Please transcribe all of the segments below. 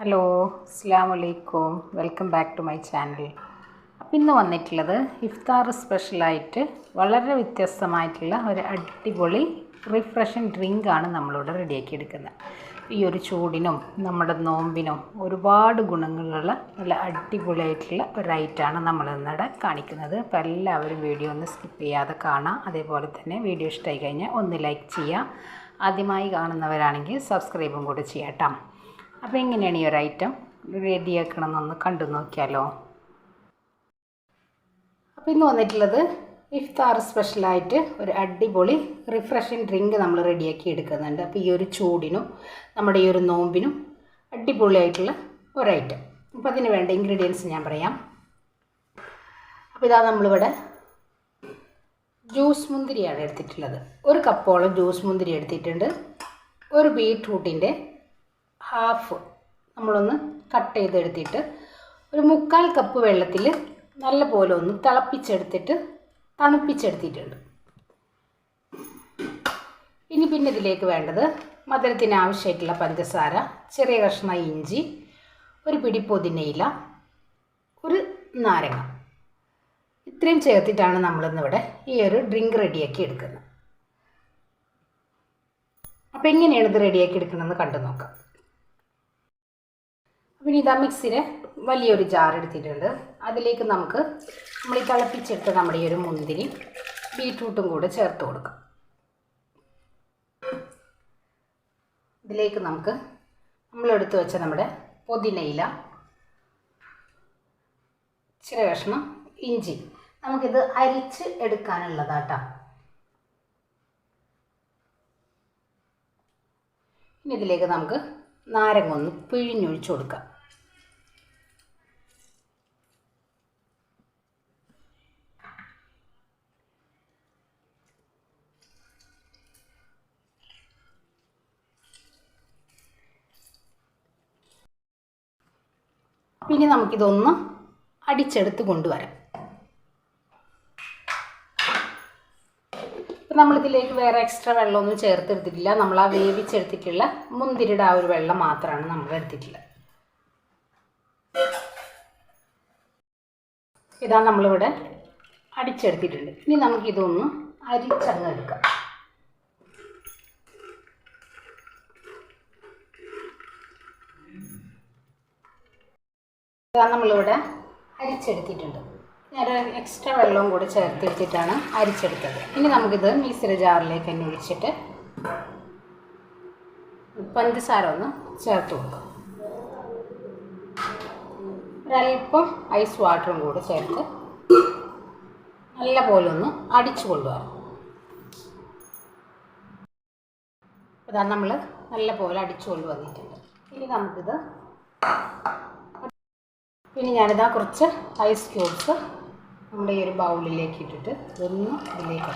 Hello അസ്സാം വലൈക്കും welcome back to my channel. അപ്പം ഇന്ന് വന്നിട്ടുള്ളത് ഇഫ്താർ സ്പെഷ്യലായിട്ട് വളരെ വ്യത്യസ്തമായിട്ടുള്ള ഒരു അടിപൊളി റിഫ്രഷിങ് ഡ്രിങ്കാണ് നമ്മളിവിടെ റെഡിയാക്കി എടുക്കുന്നത് ഈ ഒരു ചൂടിനും നമ്മുടെ നോമ്പിനും ഒരുപാട് ഗുണങ്ങളുള്ള നല്ല അടിപൊളിയായിട്ടുള്ള ഒരു നമ്മൾ ഇന്നിവിടെ കാണിക്കുന്നത്. അപ്പോൾ എല്ലാവരും വീഡിയോ ഒന്ന് സ്കിപ്പ് ചെയ്യാതെ കാണാം. അതേപോലെ തന്നെ വീഡിയോ ഇഷ്ടമായി കഴിഞ്ഞാൽ ഒന്ന് ലൈക്ക് ചെയ്യുക. ആദ്യമായി കാണുന്നവരാണെങ്കിൽ സബ്സ്ക്രൈബും കൂടെ ചെയ്യാം കേട്ടോ അപ്പോൾ എങ്ങനെയാണ് ഈ ഒരു ഐറ്റം റെഡിയാക്കണം എന്നൊന്ന് കണ്ടു നോക്കിയാലോ? അപ്പോൾ ഇന്ന് വന്നിട്ടുള്ളത് ഇഫ്താർ സ്പെഷ്യലായിട്ട് ഒരു അടിപൊളി റിഫ്രഷിങ് ഡ്രിങ്ക് നമ്മൾ റെഡിയാക്കി എടുക്കുന്നുണ്ട്. അപ്പോൾ ഈ ഒരു ചൂടിനും നമ്മുടെ ഈ ഒരു നോമ്പിനും അടിപൊളിയായിട്ടുള്ള ഒരു ഐറ്റം അപ്പോൾ അതിന് വേണ്ട ഇൻഗ്രീഡിയൻസ് ഞാൻ പറയാം. അപ്പോൾ ഇതാ നമ്മളിവിടെ ജ്യൂസ് മുന്തിരിയാണ് എടുത്തിട്ടുള്ളത്. ഒരു കപ്പോളം ജ്യൂസ് മുന്തിരി എടുത്തിട്ടുണ്ട്. ഒരു ബീട്രൂട്ടിന്റെ ഹാഫ് നമ്മളൊന്ന് കട്ട് ചെയ്തെടുത്തിട്ട് ഒരു മുക്കാൽ കപ്പ് വെള്ളത്തിൽ നല്ല പോലെ ഒന്ന് തിളപ്പിച്ചെടുത്തിട്ട് തണുപ്പിച്ചെടുത്തിട്ടുണ്ട്. ഇനി പിന്നെ ഇതിലേക്ക് വേണ്ടത് മധുരത്തിന് ആവശ്യമായിട്ടുള്ള പഞ്ചസാര ചെറിയ കഷ്ണ ഇഞ്ചി ഒരു പിടി പുതിനയില ഒരു നാരങ്ങ. ഇത്രയും ചേർത്തിട്ടാണ് നമ്മളിന്നിവിടെ ഈ ഒരു ഡ്രിങ്ക് റെഡിയാക്കി എടുക്കുന്നത്. അപ്പോൾ എങ്ങനെയാണ് ഇത് റെഡിയാക്കി എടുക്കണമെന്ന് കണ്ടു നോക്കാം പിന്നെ ഇതാ മിക്സിന് വലിയൊരു ജാർ എടുത്തിട്ടുണ്ട്. അതിലേക്ക് നമുക്ക് നമ്മൾ ഈ തിളപ്പിച്ചെടുത്ത നമ്മുടെ ഈ ഒരു മുന്തിരി ബീട്രൂട്ടും കൂടെ ചേർത്ത് കൊടുക്കാം. ഇതിലേക്ക് നമുക്ക് നമ്മളെടുത്ത് വെച്ച നമ്മുടെ പുതിനയില ഇച്ചിരി കഷ്ണം ഇഞ്ചി. നമുക്കിത് അരിച്ച് എടുക്കാനുള്ളതാട്ടോ. ഇനി ഇതിലേക്ക് നമുക്ക് നാരങ്ങ ഒന്ന് പിഴിഞ്ഞൊഴിച്ചു കൊടുക്കാം. പിന്നെ നമുക്കിതൊന്ന് അടിച്ചെടുത്ത് കൊണ്ടുവരാം. ഇപ്പം നമ്മളിതിലേക്ക് വേറെ എക്സ്ട്രാ വെള്ളമൊന്നും ചേർത്തെടുത്തിട്ടില്ല നമ്മൾ ആ വേവിച്ചെടുത്തിട്ടുള്ള മുന്തിരിയുടെ ആ ഒരു വെള്ളം മാത്രമാണ് നമ്മൾ എടുത്തിട്ടുള്ളത് ഇതാ നമ്മളിവിടെ അടിച്ചെടുത്തിട്ടുണ്ട്. ഇനി നമുക്കിതൊന്ന് അരിച്ചങ്ങ് എടുക്കാം ഇതാ നമ്മളിവിടെ അരിച്ചെടുത്തിട്ടുണ്ട്. ഞാൻ എക്സ്ട്രാ വെള്ളവും കൂടി ചേർത്തിട്ടിട്ടാണ് അരിച്ചെടുത്തത്. ഇനി നമുക്കിത് മിക്സിയുടെ ജാറിലേക്ക് തന്നെ ഒഴിച്ചിട്ട് പഞ്ചസാര ഒന്ന് ചേർത്ത് കൊടുക്കും. ഒരല്പം ഐസ് വാട്ടറും കൂടി ചേർത്ത് നല്ല പോലെ ഒന്ന് അടിച്ചു കൊണ്ടുവരാം ഇതാ നമ്മൾ നല്ല പോലെ അടിച്ചു കൊണ്ടുവന്നിട്ടുണ്ട് ഇനി നമുക്കിത് പിന്നെ ഞാനിതാ കുറച്ച് ഐസ് ക്യൂബ്സ് നമ്മുടെ ഈ ഒരു ബൗളിലേക്ക് ഇട്ടിട്ട് ഒന്ന് ഇതിലേക്ക്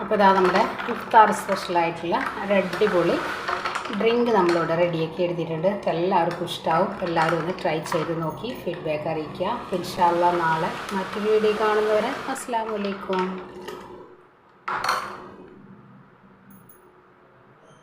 അപ്പോൾ ഇതാ നമ്മുടെ ഇഫ്താർ സ്പെഷ്യലായിട്ടുള്ള ഒരു അടിപൊളി ഡ്രിങ്ക് നമ്മളിവിടെ റെഡിയാക്കി എടുത്തിട്ടുണ്ട്. എല്ലാവർക്കും ഇഷ്ടമാവും എല്ലാവരും ഒന്ന് ട്രൈ ചെയ്ത് നോക്കി. ഫീഡ്ബാക്ക് അറിയിക്കുക. ഇൻഷാല്ല നാളെ മറ്റൊരു വീഡിയോ കാണുന്നവരെ അസ്സാം വലൈക്കും